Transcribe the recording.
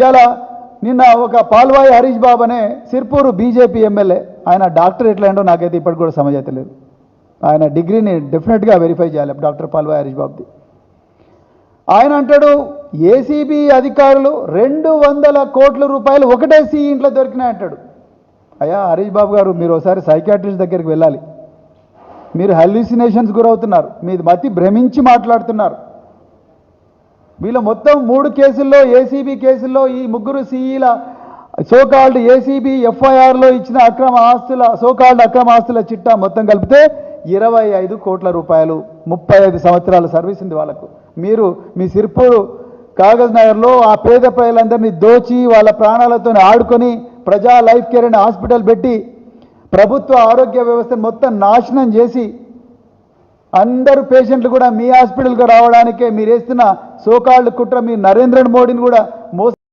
ఇవాళ నిన్న ఒక పాల్వాయి హరీష్ బాబు అనే సిర్పూరు బీజేపీ ఎమ్మెల్యే ఆయన డాక్టర్ ఎట్లా ఏంటో నాకైతే ఇప్పటికి కూడా సమజైతే లేదు. ఆయన డిగ్రీని డెఫినెట్గా వెరిఫై చేయాలి డాక్టర్ పాల్వాయి హరీష్ బాబుది. ఆయన అంటాడు ఏసీబీ అధికారులు రెండు వందల కోట్ల రూపాయలు ఒకటే సి ఇంట్లో దొరికినాయి అంటాడు. అయ్యా హరీష్ బాబు గారు మీరు ఒకసారి సైకాట్రిస్ట్ దగ్గరికి వెళ్ళాలి. మీరు హల్యూసినేషన్స్ గురవుతున్నారు. మీది మతి భ్రమించి మాట్లాడుతున్నారు. వీళ్ళు మొత్తం మూడు కేసుల్లో ఏసీబీ కేసుల్లో ఈ ముగ్గురు సీఈల సోకాల్డ్ ఏసీబీ ఎఫ్ఐఆర్లో ఇచ్చిన అక్రమ ఆస్తుల సోకాల్డ్ అక్రమ ఆస్తుల చిట్టా మొత్తం కలిపితే ఇరవై ఐదు కోట్ల రూపాయలు ముప్పై ఐదు సంవత్సరాల సర్వీస్ ఉంది వాళ్ళకు. మీరు మీ సిర్పూరు కాగజ్ నగర్లో ఆ పేద ప్రజలందరినీ దోచి వాళ్ళ ప్రాణాలతో ఆడుకొని ప్రజా లైఫ్ కేర్ అనే హాస్పిటల్ పెట్టి ప్రభుత్వ ఆరోగ్య వ్యవస్థను మొత్తం నాశనం చేసి అందరు పేషెంట్లు కూడా మీ హాస్పిటల్కి రావడానికే మీరు వేస్తున్న సోకాళ్ళు కుట్ర మీ నరేంద్ర మోడీని కూడా